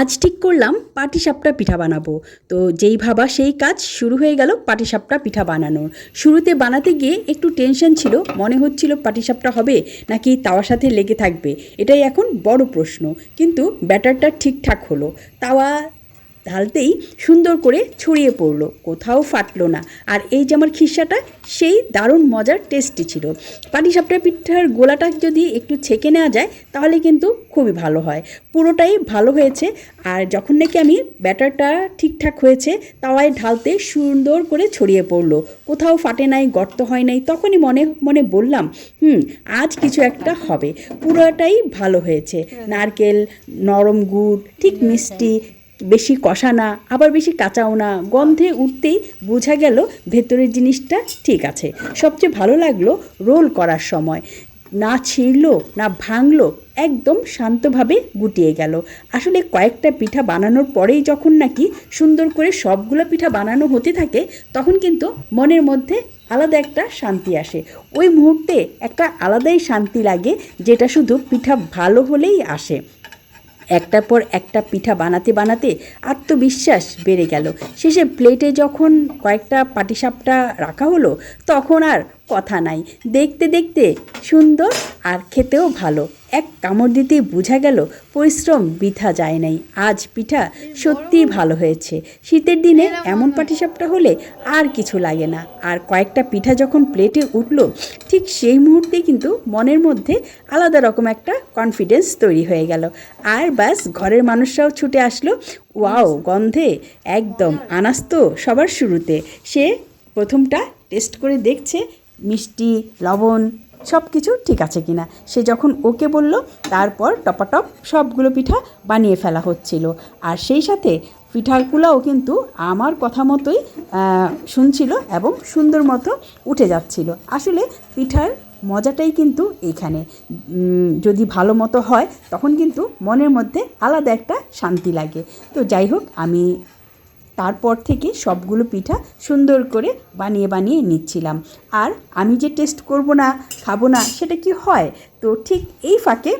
আজ ঠিক করলাম, পাটিসাপটা পিঠা বানাবো। তো যেই ভাবা সেই কাজ শুরু হয়ে গেল পাটিসাপটা পিঠা বানানোর। শুরুতে বানাতে গিয়ে একটু টেনশন ছিল, মনে হচ্ছিল পাটিসাপটা হবে নাকি তাওয়ার সাথে লেগে থাকবে? এটাই এখন বড় প্রশ্ন। কিন্তু ব্যাটারটা ঠিকঠাক হলো। তাওয়া ঢালতেই সুন্দর করে ছড়িয়ে পড়ল, কোথাও ফাটলো না। আর এই যে আমার খিসাটা সেই দারুণ মজার টেস্টি ছিল। পাটিসাপটা পিঠার গোলাটা যদি একটু ছেঁকে নেওয়া যায়, তাহলে কিন্তু খুবই ভালো হয়। পুরোটাই ভালো হয়েছে। আর যখন নাকি আমি ব্যাটারটা ঠিকঠাক হয়েছে, তাওয়ায় ঢালতে সুন্দর করে ছড়িয়ে পড়ল। কোথাও ফাটে নাই, গর্ত হয় নাই, তখনই মনে মনে বললাম, হুম, আজ কিছু একটা হবে। পুরোটাই ভালো হয়েছে। নারকেল, নরম গুড়, ঠিক মিষ্টি বেশি কষা না আবার বেশি কাঁচাও না গন্ধে উঠতেই বোঝা গেল ভেতরের জিনিসটা ঠিক আছে। সবচেয়ে ভালো লাগল রোল করার সময়। না ছিঁড়লো, না ভাঙলো, একদম শান্তভাবে গুটিয়ে গেল। আসলে কয়েকটা পিঠা বানানোর পরেই যখন নাকি সুন্দর করে সবগুলো পিঠা বানানো হতে থাকে, তখন কিন্তু মনের মধ্যে আলাদা একটা শান্তি আসে। ওই মুহূর্তে একটা আলাদাই শান্তি লাগে, যেটা শুধু পিঠা ভালো হলেই আসে। একটার পর একটা পিঠা বানাতে বানাতে আত্মবিশ্বাস বেড়ে গেল। শেষে প্লেটে যখন কয়েকটা পাটিসাপটা রাখা হলো, তখন আর কথা নাই। দেখতে দেখতে সুন্দর আর খেতেও ভালো। এক কামড় দিতেই বোঝা গেল পরিশ্রম বৃথা যায় নাই। আজ পিঠা সত্যিই ভালো হয়েছে। শীতের দিনে এমন পাটিসাপটা হলে আর কিছু লাগে না। আর কয়েকটা পিঠা যখন প্লেটে উঠল, ঠিক সেই মুহূর্তে কিন্তু মনের মধ্যে আলাদা রকম একটা কনফিডেন্স তৈরি হয়ে গেল। আর ব্যাস, ঘরের মানুষরাও ছুটে আসলো। ওয়াও, গন্ধে একদম আনাস তো সবার শুরুতে। সে প্রথমটা টেস্ট করে দেখছে, মিষ্টি, লবণ সব কিছু ঠিক আছে কিনা। সে যখন ওকে বলল, তারপর টপাটপ সবগুলো পিঠা বানিয়ে ফেলা হচ্ছিল। আর সেই সাথে পিঠাগুলোও কিন্তু আমার কথা মতোই শুনছিল এবং সুন্দর মতো উঠে যাচ্ছিল। আসলে পিঠার মজাটাই কিন্তু এইখানে যদি ভালো মতো হয়, তখন কিন্তু মনের মধ্যে আলাদা একটা শান্তি লাগে। তো যাই হোক, আমি তারপর থেকে সবগুলো পিঠা সুন্দর করে বানিয়ে বানিয়ে নিচ্ছিলাম। আর আমি যে টেস্ট করব না, খাব না, সেটা কি হয়? তো ঠিক এই ফাঁকে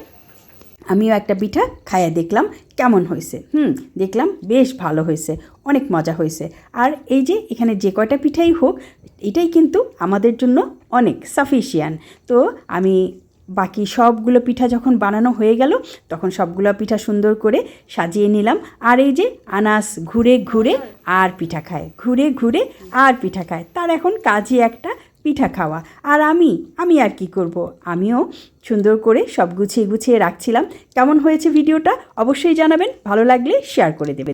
আমিও একটা পিঠা খাইয়ে দেখলাম কেমন হয়েছে। হুম, দেখলাম বেশ ভালো হয়েছে, অনেক মজা হয়েছে। আর এই যে এখানে যে কয়টা পিঠাই হোক, এটাই কিন্তু আমাদের জন্য অনেক সাফিসিয়ান তো আমি বাকি সবগুলো পিঠা যখন বানানো হয়ে গেল, তখন সবগুলো পিঠা সুন্দর করে সাজিয়ে নিলাম। আর এই যে আনাস ঘুরে ঘুরে আর পিঠা খায়, ঘুরে ঘুরে আর পিঠা খায়, তার এখন কাজই একটা পিঠা খাওয়া। আর আমি আমি আর কি করব? আমিও সুন্দর করে সব গুছিয়ে গুছিয়ে রাখছিলাম। কেমন হয়েছে ভিডিওটা অবশ্যই জানাবেন, ভালো লাগলে শেয়ার করে দেবেন।